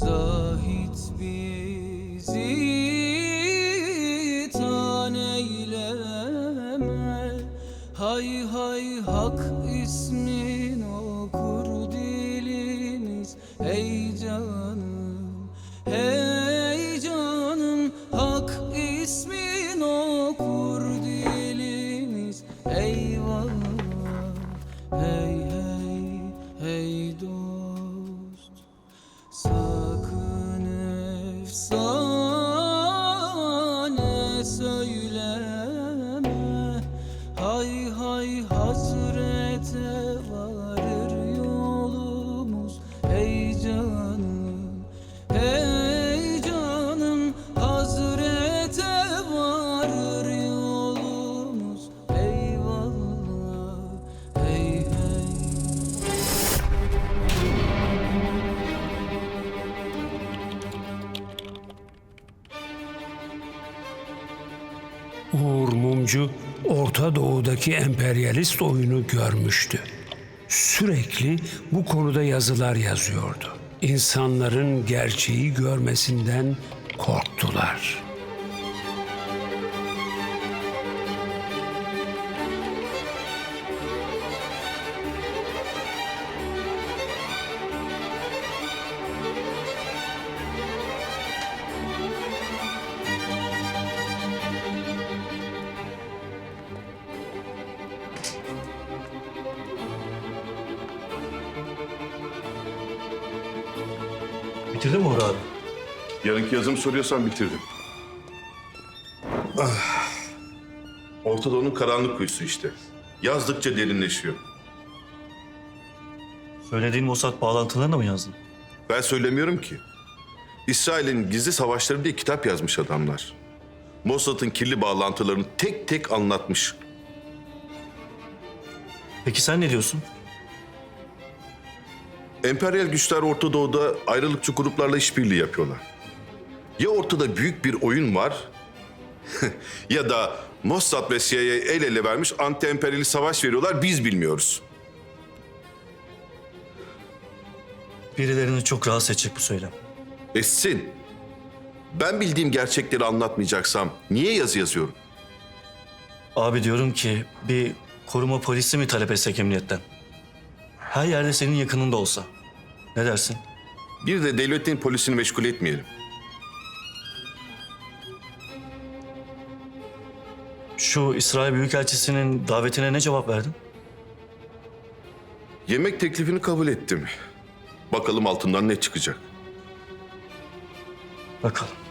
Zahit bizi tan eyleme Hay hay hak ismin okur dilimiz. Ey canım, ey canım Hak ismin okur Uğur Mumcu Orta Doğu'daki emperyalist oyunu görmüştü. Sürekli bu konuda yazılar yazıyordu. İnsanların gerçeği görmesinden korktular. Bitirdin mi Uğur abi? Yarınki yazımı soruyorsan bitirdim. Ah. Orta Doğu'nun karanlık kuyusu işte. Yazdıkça derinleşiyor. Söylediğin Mossad bağlantılarını mı yazdın? Ben söylemiyorum ki. İsrail'in gizli savaşları diye kitap yazmış adamlar. Mossad'ın kirli bağlantılarını tek tek anlatmış. Peki sen ne diyorsun? Emperyal güçler Orta Doğu'da ayrılıkçı gruplarla işbirliği yapıyorlar. Ya ortada büyük bir oyun var ya da Mossad ve CIA el ele vermiş anti-emperyalist savaş veriyorlar biz bilmiyoruz. Birilerini çok rahatsız edecek bu söylem. Etsin. Ben bildiğim gerçekleri anlatmayacaksam niye yazı yazıyorum? Abi diyorum ki bir koruma polisi mi talep etsek emniyetten? Her yerde senin yakınında olsa. Ne dersin? Bir de devletin polisini meşgul etmeyelim. Şu İsrail Büyükelçisi'nin davetine ne cevap verdin? Yemek teklifini kabul ettim. Bakalım altından ne çıkacak. Bakalım.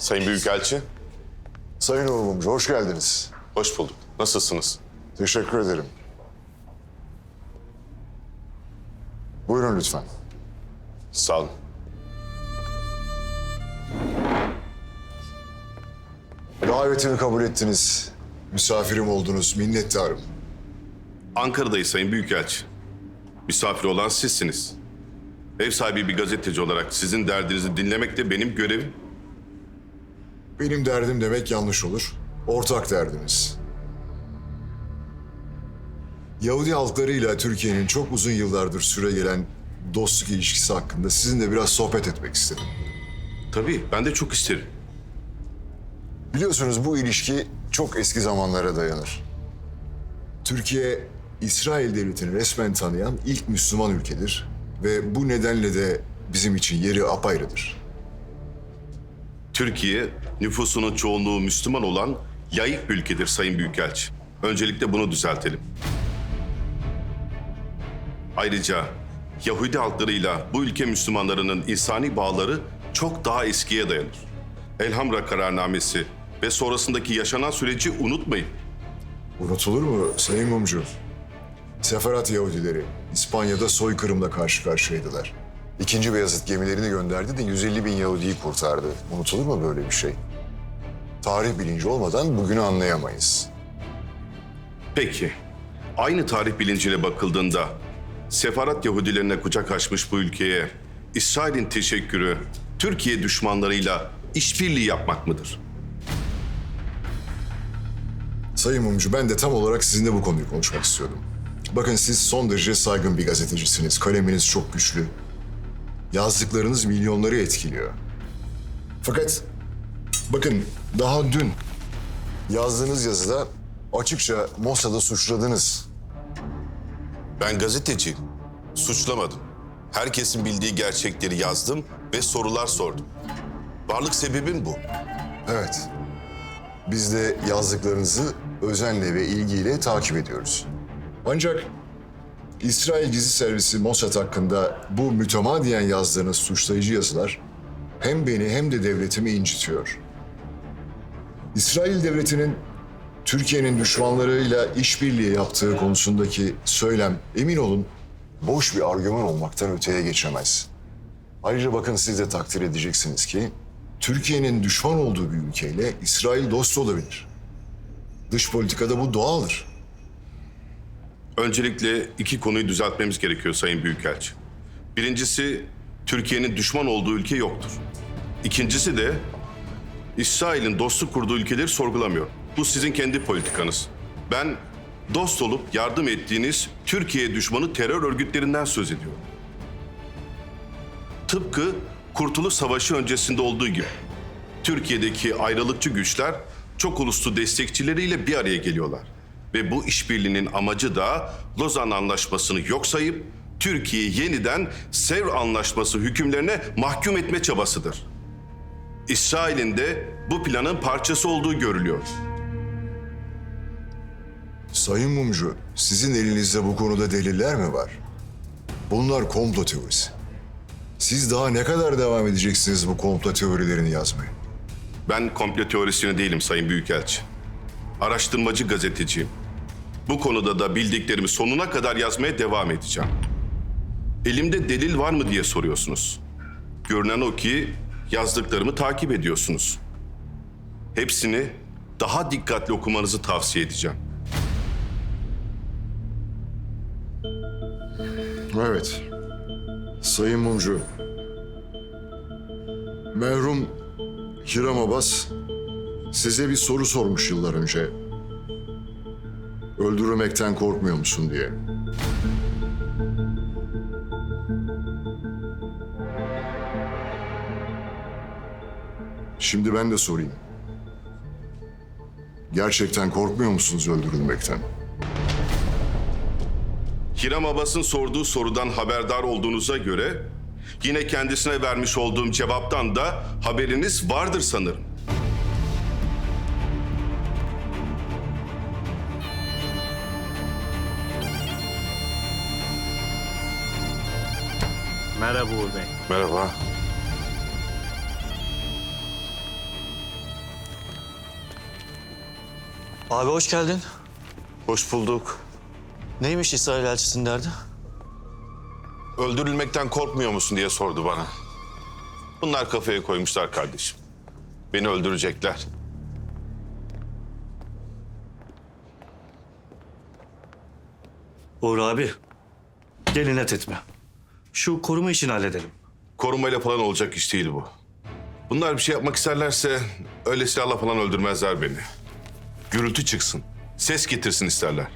Sayın Büyükelçi, Sayın Uğur Mumcu, hoş geldiniz. hoş bulduk. Nasılsınız? Teşekkür ederim. Buyurun lütfen. Sağ olun. Davetimi kabul ettiniz. Misafirim oldunuz, minnettarım. Ankara'dayız Sayın Büyükelçi. Misafir olan sizsiniz. Ev sahibi bir gazeteci olarak sizin derdinizi dinlemek de benim görevim. Benim derdim demek yanlış olur. Ortak derdimiz. Yahudi halklarıyla Türkiye'nin çok uzun yıllardır süre gelen dostluk ilişkisi hakkında sizinle biraz sohbet etmek istedim. Tabii, ben de çok isterim. Biliyorsunuz bu ilişki çok eski zamanlara dayanır. Türkiye, İsrail Devleti'ni resmen tanıyan ilk Müslüman ülkedir. Ve bu nedenle de bizim için yeri apayrıdır. Türkiye, nüfusunun çoğunluğu Müslüman olan yayık bir ülkedir Sayın Büyükelçi. Öncelikle bunu düzeltelim. Ayrıca Yahudi halklarıyla bu ülke Müslümanlarının insani bağları çok daha eskiye dayanır. Elhamra kararnamesi ve sonrasındaki yaşanan süreci unutmayın. Unutulur mu Sayın Mumcu? Seferat Yahudileri İspanya'da soykırımla karşı karşıyaydılar. İkinci Beyazıt gemilerini gönderdi de 150 bin Yahudi'yi kurtardı. Unutulur mu böyle bir şey? Tarih bilinci olmadan bugünü anlayamayız. Peki, aynı tarih bilinciyle bakıldığında sefarat Yahudilerine kucak açmış bu ülkeye İsrail'in teşekkürü Türkiye düşmanlarıyla işbirliği yapmak mıdır? Sayın Mumcu ben de tam olarak sizinle bu konuyu konuşmak istiyordum. Bakın siz son derece saygın bir gazetecisiniz. Kaleminiz çok güçlü. Yazdıklarınız milyonları etkiliyor. Fakat bakın daha dün yazdığınız yazıda açıkça Mossad'ı suçladınız. Ben gazeteciyim. Suçlamadım. Herkesin bildiği gerçekleri yazdım ve sorular sordum. Varlık sebebim bu. Evet. Biz de yazdıklarınızı özenle ve ilgiyle takip ediyoruz. Ancak İsrail Gizli Servisi Mossad hakkında bu mütemadiyen yazdığınız suçlayıcı yazılar hem beni hem de devletimi incitiyor. İsrail devletinin Türkiye'nin düşmanlarıyla işbirliği yaptığı konusundaki söylem emin olun boş bir argüman olmaktan öteye geçemez. Ayrıca bakın siz de takdir edeceksiniz ki Türkiye'nin düşman olduğu bir ülkeyle İsrail dost olabilir. Dış politikada bu doğaldır. Öncelikle iki konuyu düzeltmemiz gerekiyor Sayın Büyükelçi. Birincisi, Türkiye'nin düşman olduğu ülke yoktur. İkincisi de İsrail'in dostluk kurduğu ülkeleri sorgulamıyor. Bu sizin kendi politikanız. Ben dost olup yardım ettiğiniz Türkiye düşmanı terör örgütlerinden söz ediyorum. Tıpkı Kurtuluş Savaşı öncesinde olduğu gibi. Türkiye'deki ayrılıkçı güçler çok uluslu destekçileriyle bir araya geliyorlar. Ve bu işbirliğinin amacı da Lozan Anlaşması'nı yok sayıp Türkiye'yi yeniden Sevr Anlaşması hükümlerine mahkum etme çabasıdır. İsrail'in de bu planın parçası olduğu görülüyor. Sayın Mumcu, sizin elinizde bu konuda deliller mi var? Bunlar komplo teorisi. Siz daha ne kadar devam edeceksiniz bu komplo teorilerini yazmaya? Ben komplo teorisyeni değilim Sayın Büyükelçi. Araştırmacı gazeteciyim. Bu konuda da bildiklerimi sonuna kadar yazmaya devam edeceğim. Elimde delil var mı diye soruyorsunuz. Görünen o ki yazdıklarımı takip ediyorsunuz. Hepsini daha dikkatli okumanızı tavsiye edeceğim. Evet. Sayın Mumcu. Merhum Hiram Abbas size bir soru sormuş yıllar önce. Öldürülmekten korkmuyor musun diye. Şimdi ben de sorayım. Gerçekten korkmuyor musunuz öldürülmekten? Hiram Abbas'ın sorduğu sorudan haberdar olduğunuza göre yine kendisine vermiş olduğum cevaptan da haberiniz vardır sanırım. Merhaba Uğur Bey. Merhaba. Abi hoş geldin. Hoş bulduk. Neymiş İsrail elçisinin derdi? Öldürülmekten korkmuyor musun diye sordu bana. Bunlar kafaya koymuşlar kardeşim. Beni öldürecekler. Uğur abi, gel inat etme. Şu koruma işini halledelim. Korumayla falan olacak iş değil bu. Bunlar bir şey yapmak isterlerse öyle silahla falan öldürmezler beni. Gürültü çıksın, ses getirsin isterler.